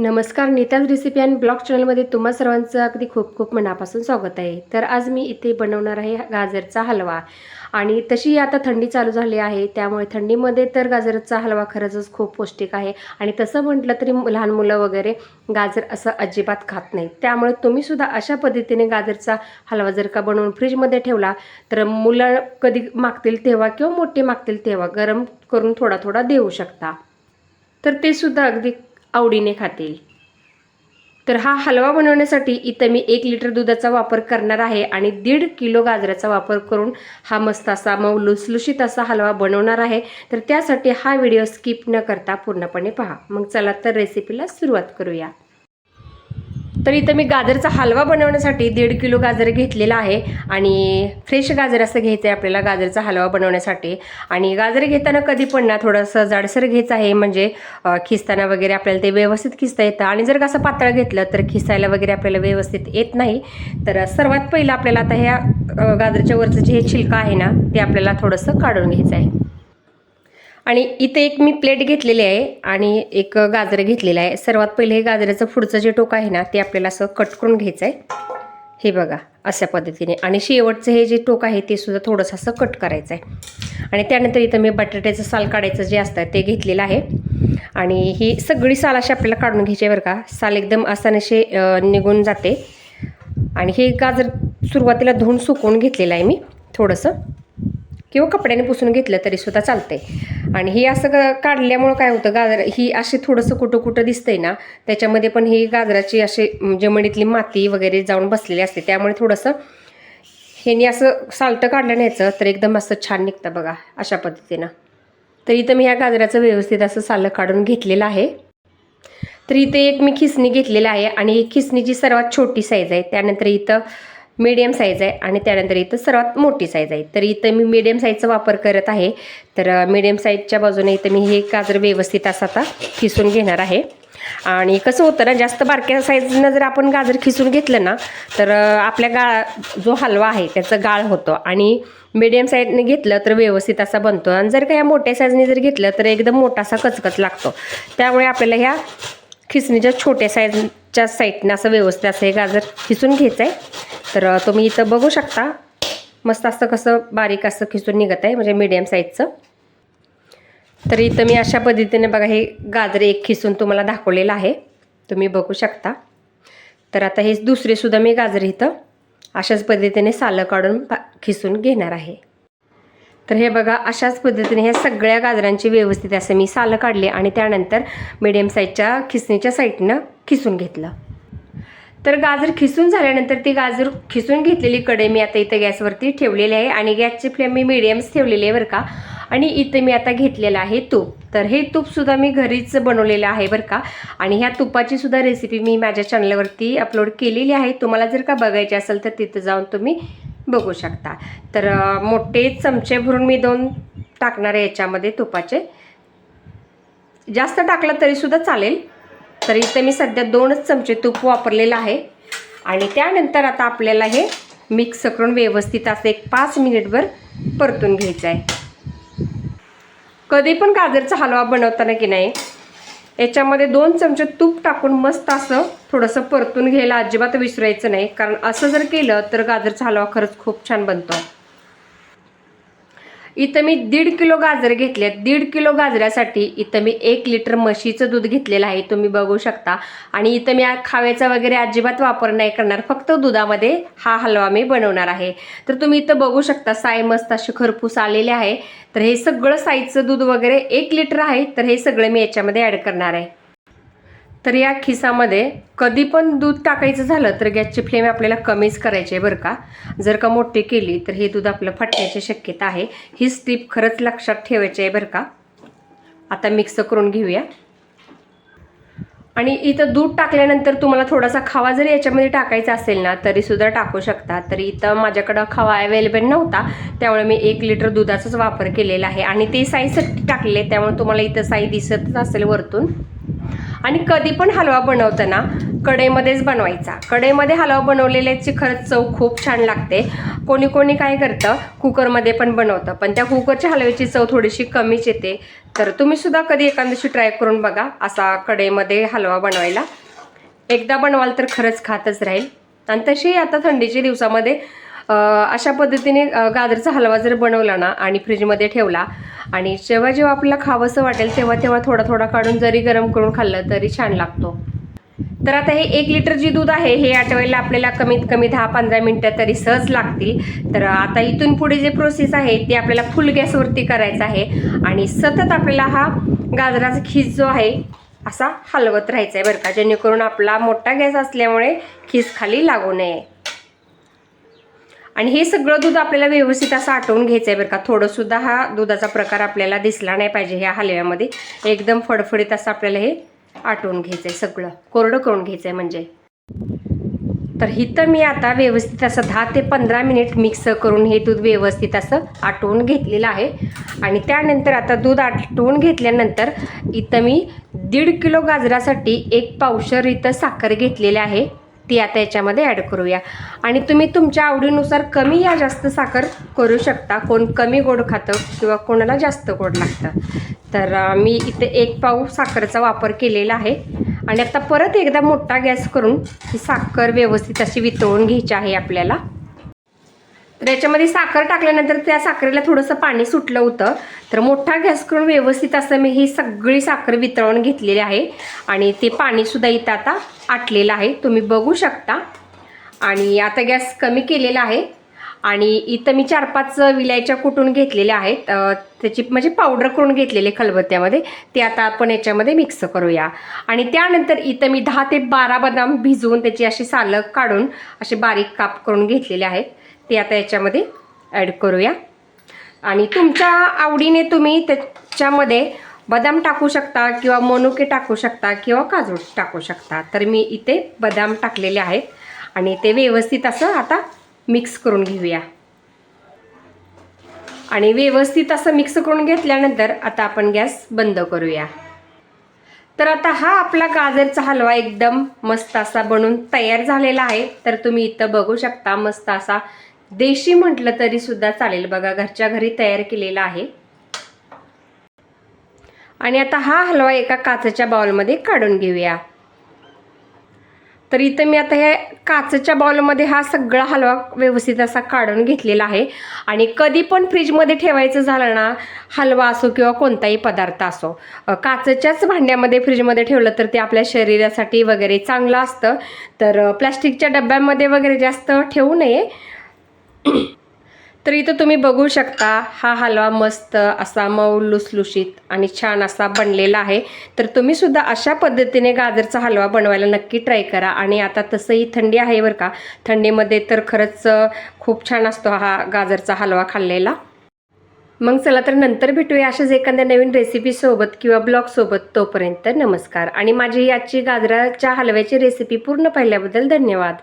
नमस्कार Nita's recipe and blog चॅनलमध्ये तुम्हा सर्वांचं अगदी खूप खूप मनापासून स्वागत आहे. तर आज मी इथे बनवणार आहे गाजरचा हलवा. आणि तशी आता थंडी चालू झाली आहे त्यामुळे थंडीमध्ये तर गाजरचा हलवा खरंच खूप पौष्टिक आहे. आणि तसं म्हटलं तरी लहान मुलं वगैरे गाजर असं अजिबात खात नाही त्यामुळे तुम्हीसुद्धा अशा पद्धतीने गाजरचा हलवा जर का बनवून फ्रीजमध्ये ठेवला तर मुलं कधी मागतील तेव्हा किंवा मोठे मागतील तेव्हा गरम करून थोडा थोडा देऊ शकता. तर ते सुद्धा अगदी आवडीने खातील. तर हा हलवा बनवण्यासाठी इथं मी एक लिटर दुधाचा वापर करणार आहे आणि दीड किलो गाजराचा वापर करून हा मस्त असा मऊ लुसलुशीत असा हलवा बनवणार आहे. तर त्यासाठी हा व्हिडिओ स्किप न करता पूर्णपणे पहा. मग चला तर रेसिपीला सुरुवात करूया. तर इथं मी गाजरचा हलवा बनवण्यासाठी दीड किलो गाजर घेतलेला आहे आणि फ्रेश गाजर असं घ्यायचं आहे आपल्याला गाजरचा हलवा बनवण्यासाठी. आणि गाजर घेताना कधी पण ना थोडंसं जाडसर घ्यायचं आहे म्हणजे खिसताना वगैरे आपल्याला ते व्यवस्थित खिसता येतं. आणि जर का असं पातळ घेतलं तर खिसायला वगैरे आपल्याला व्यवस्थित येत नाही. तर सर्वात पहिलं आपल्याला आता ह्या गाजरच्या वरचं जे हे छिलका आहे ना ते आपल्याला थोडंसं काढून घ्यायचं आहे. आणि इथे एक मी प्लेट घेतलेली आहे आणि एक गाजर घेतलेलं आहे. सर्वात पहिले हे गाजराचं पुढचं जे टोक आहे ना ते आपल्याला असं कट करून घ्यायचं आहे. हे बघा अशा पद्धतीने. आणि शेवटचं हे जे टोक आहे ते सुद्धा थोडंसं असं कट करायचं आहे. आणि त्यानंतर इथं मी बटाट्याचं साल काढायचं जे असतं ते घेतलेलं आहे. आणि ही सगळी साल अशी आपल्याला काढून घ्यायची आहे बरं का. साल एकदम आसानशी निघून जाते. आणि हे गाजर सुरुवातीला धुवून सुकवून घेतलेलं आहे मी थोडंसं. किंवा कपड्याने पुसून घेतलं तरी सुद्धा चालतंय. आणि हे असं ग- काढल्यामुळं काय होतं गाजर ही अशी थोडंसं कुठं कुठं दिसतंय ना त्याच्यामध्ये पण ही गाजराची अशी जमिनीतली माती वगैरे जाऊन बसलेली असते. त्यामुळे थोडंसं ह्यानी असं सालटं काढलं न्यायचं तर एकदम असं छान निघतं बघा अशा पद्धतीनं. तर इथं मी ह्या गाजराचं व्यवस्थित असं सालं काढून घेतलेलं आहे. तर इथे एक मी खिसणी घेतलेलं आहे आणि ही खिसणीची सर्वात छोटी साईज आहे. त्यानंतर इथं मीडियम साईज आहे आणि त्यानंतर इथं सर्वात मोठी साईज आहे. तर इथं मी मीडियम साईजचा वापर करत आहे. तर मीडियम साईजच्या बाजूने इथं मी हे गाजर व्यवस्थित असं आता खिसून घेणार आहे. आणि कसं होतं ना जास्त बारक्या साईजनं जर आपण गाजर खिसून घेतलं ना तर आपल्या गा जो हलवा आहे त्याचं गाळ होतो. आणि मीडियम साईजने घेतलं तर व्यवस्थित असा बनतो. आणि जर का या मोठ्या साईजने जर घेतलं तर एकदम मोठा असा कचकच लागतो. त्यामुळे आपल्याला ह्या खिसणीच्या छोट्या साईजच्या साईडनं असं व्यवस्थित असं हे गाजर खिसून घ्यायचं आहे तर तुम्ही इथं बघू शकता. मस्त असं कसं बारीक असं खिसून निघत आहे म्हणजे मीडियम साईजचं तर इथं मी अशा पद्धतीने बघा हे गाजर एक खिसून तुम्हाला दाखवलेलं आहे. तुम्ही बघू शकता. तर आता हे दुसरेसुद्धा मी गाजर इथं अशाच पद्धतीने सालं काढून पा खिसून घेणार आहे. तर हे बघा अशाच पद्धतीने ह्या सगळ्या गाजरांची व्यवस्थित असं मी सालं काढले आणि त्यानंतर मिडियम साईजच्या खिसणीच्या साईडनं खिसून घेतलं. तर गाजर खिसून झाल्यानंतर ती गाजर खिसून घेतलेली कढई मी आता इथं गॅसवरती ठेवलेली आहे आणि गॅसची फ्लेम मी मिडियम्स ठेवलेली आहे बरं का. आणि इथं मी आता घेतलेलं आहे तूप. तर हे तूपसुद्धा मी घरीच बनवलेलं आहे बरं का. आणि ह्या तुपाची सुद्धा रेसिपी मी माझ्या चॅनलवरती अपलोड केलेली आहे. तुम्हाला जर का बघायची असेल तर तिथं जाऊन तुम्ही बघू शकता. तर मोठे चमचे भरून मी दोन टाकणार आहे याच्यामध्ये तुपाचे. जास्त टाकलं तरीसुद्धा चालेल. तर इथे मी सध्या दोनच चमचे तूप वापरलेलं आहे. आणि त्यानंतर आता आपल्याला हे मिक्स करून व्यवस्थित असं एक पाच मिनिटभर परतून घ्यायचं आहे. कधी पण गाजरचा हलवा बनवताना की नाही याच्यामध्ये दोन चमचे तूप टाकून मस्त असं थोडंसं परतून घ्यायला अजिबात विसरायचं नाही. कारण असं जर केलं तर गाजरचा हलवा खरंच खूप छान बनतो. इथं मी दीड किलो गाजर घेतले दीड किलो गाजरासाठी इथं मी एक लिटर म्हशीचं दूध घेतलेलं आहे. तुम्ही बघू शकता. आणि इथं मी खाव्याचा वगैरे अजिबात वापर नाही करणार. फक्त दुधामध्ये हा हलवा मी बनवणार आहे. तर तुम्ही इथं बघू शकता साय मस्त असे खरपूस आलेले आहे. तर हे सगळं साईचं दूध वगैरे एक लिटर आहे. तर हे सगळं मी याच्यामध्ये ॲड करणार आहे. तर या खिसामध्ये कधी पण दूध टाकायचं झालं तर गॅसची फ्लेम आपल्याला कमीच करायची आहे बरं का. जर का मोठी केली तर हे दूध आपलं फाटण्याची शक्यता आहे. ही स्टीप खरंच लक्षात ठेवायची आहे बरं का. आता मिक्स करून घेऊया. आणि इथं दूध टाकल्यानंतर तुम्हाला थोडासा खावा जरी याच्यामध्ये टाकायचा असेल ना तरी सुद्धा टाकू शकता. तर इथं माझ्याकडं खावा अवेलेबल नव्हता त्यामुळे मी एक लिटर दुधाचाच वापर केलेला आहे. आणि ते साईसाठी टाकले त्यामुळे तुम्हाला इथं साई दिसतच असेल वरतून. आणि कधी पण हलवा बनवताना कढईमध्येच बनवायचा. कढईमध्ये हलवा बनवलेल्याची खरंच चव खूप छान लागते. कोणी कोणी काय करतं कुकरमध्ये पण बनवतं. पण त्या कुकरच्या हलव्याची चव थोडीशी कमीच येते. तर तुम्ही सुद्धा कधी एखाद्याशी ट्राय करून बघा असा कढईमध्ये हलवा बनवायला. एकदा बनवाल तर खरंच खातच राहील. आणि तशी आता थंडीच्या दिवसामध्ये अशा पद्धतीने गाजरचा हलवा जर बनवला ना आणि फ्रीजमध्ये ठेवला आणि जेव्हा जेव्हा आपल्याला खावंसं वाटेल तेव्हा तेव्हा थोडा थोडा काढून जरी गरम करून खाल्लं तरी छान लागतो. तर आता हे एक लिटर जी दूध आहे हे आठवायला आपल्याला कमीत कमी दहा पंधरा मिनटं तरी सहज लागतील. तर आता इथून पुढे जे प्रोसेस आहे ते आपल्याला फुल गॅसवरती करायचं आहे आणि सतत आपल्याला हा गाजराचा खीस जो आहे असा हलवत राहायचा आहे बरं का. जेणेकरून आपला मोठा गॅस असल्यामुळे खीस खाली लागू नये. आणि हे सगळं दूध आपल्याला व्यवस्थित असं आटवून घ्यायचं आहे बरं का. थोडंसुद्धा हा दुधाचा प्रकार आपल्याला दिसला नाही पाहिजे ह्या हलव्यामध्ये. एकदम फडफडीत असं आपल्याला हे आटवून घ्यायचं आहे सगळं. कोरडं करून घ्यायचं आहे म्हणजे. तर हिथं मी आता व्यवस्थित असं दहा ते पंधरा मिनिट मिक्स करून हे दूध व्यवस्थित असं आटवून घेतलेलं आहे. आणि त्यानंतर आता दूध आटवून घेतल्यानंतर इथं मी दीड किलो गाजरासाठी एक पावशर इथं साखर घेतलेली आहे. ती आता याच्यामध्ये ॲड करूया. आणि तुम्ही तुमच्या आवडीनुसार कमी या जास्त साखर करू शकता. कोण कमी गोड खातं किंवा कोणाला जास्त गोड लागतं. तर मी इथे एक पाऊ साखरेचा वापर केलेला आहे. आणि आता परत एकदा मोठा गॅस करून ही साखर व्यवस्थित अशी वितळून घ्यायची आहे आपल्याला. तर याच्यामध्ये साखर टाकल्यानंतर त्या साखरेला थोडंसं पाणी सुटलं होतं. तर मोठा गॅस करून व्यवस्थित असं मी ही सगळी साखर वितळून घेतलेली आहे. आणि ते पाणीसुद्धा इथं आता आटलेलं आहे. तुम्ही बघू शकता. आणि आता गॅस कमी केलेला आहे. आणि इथं मी चार पाच विलायच्या कुटून घेतलेल्या आहेत. त्याची म्हणजे पावडर करून घेतलेले खलबत्त्यामध्ये. ते आता आपण याच्यामध्ये मिक्स करूया. आणि त्यानंतर इथं मी दहा ते बारा बदाम भिजवून त्याची अशी सालं काढून असे बारीक काप करून घेतलेले आहेत. ते आता याच्यामध्ये ॲड करूया. आणि तुमच्या आवडीने तुम्ही त्याच्यामध्ये बदाम टाकू शकता किंवा मनुके टाकू शकता किंवा काजू टाकू शकता. तर मी इथे बदाम टाकलेले आहेत आणि ते व्यवस्थित असं आता मिक्स करून घेऊया. आणि व्यवस्थित असं मिक्स करून घेतल्यानंतर आता आपण गॅस बंद करूया. तर आता हा आपला गाजरचा हलवा एकदम मस्त असा बनून तयार झालेला आहे. तर तुम्ही इथं बघू शकता मस्त असा देशी म्हटलं तरी सुद्धा चालेल. बघा घरच्या घरी तयार केलेला आहे. आणि आता हा हलवा एका काचेच्या बाउलमध्ये काढून घेऊया. तर इथं मी आता हे काचेच्या बाउलमध्ये हा सगळा हलवा व्यवस्थित असा काढून घेतलेला आहे. आणि कधी पण फ्रीजमध्ये ठेवायचं झालं ना हलवा असो किंवा कोणताही पदार्थ असो काचेच्याच भांड्यामध्ये फ्रीजमध्ये ठेवलं तर ते आपल्या शरीरासाठी वगैरे चांगलं असतं. तर प्लॅस्टिकच्या डब्यांमध्ये वगैरे जास्त ठेवू नये. तर इथं तुम्ही बघू शकता हा हलवा मस्त असा मऊ लुसलुशीत आणि छान असा बनलेला आहे. तर तुम्ही सुद्धा अशा पद्धतीने गाजरचा हलवा बनवायला नक्की ट्राय करा. आणि आता तसंही थंडी आहे बरं का. थंडीमध्ये तर खरंच खूप छान असतो हा गाजरचा हलवा खाल्लेला. मग चला तर नंतर भेटूया अशाच एखाद्या नवीन रेसिपीसोबत किंवा ब्लॉगसोबत तोपर्यंत नमस्कार. आणि माझी आजची गाजराच्या हलव्याची रेसिपी पूर्ण पाहिल्याबद्दल धन्यवाद.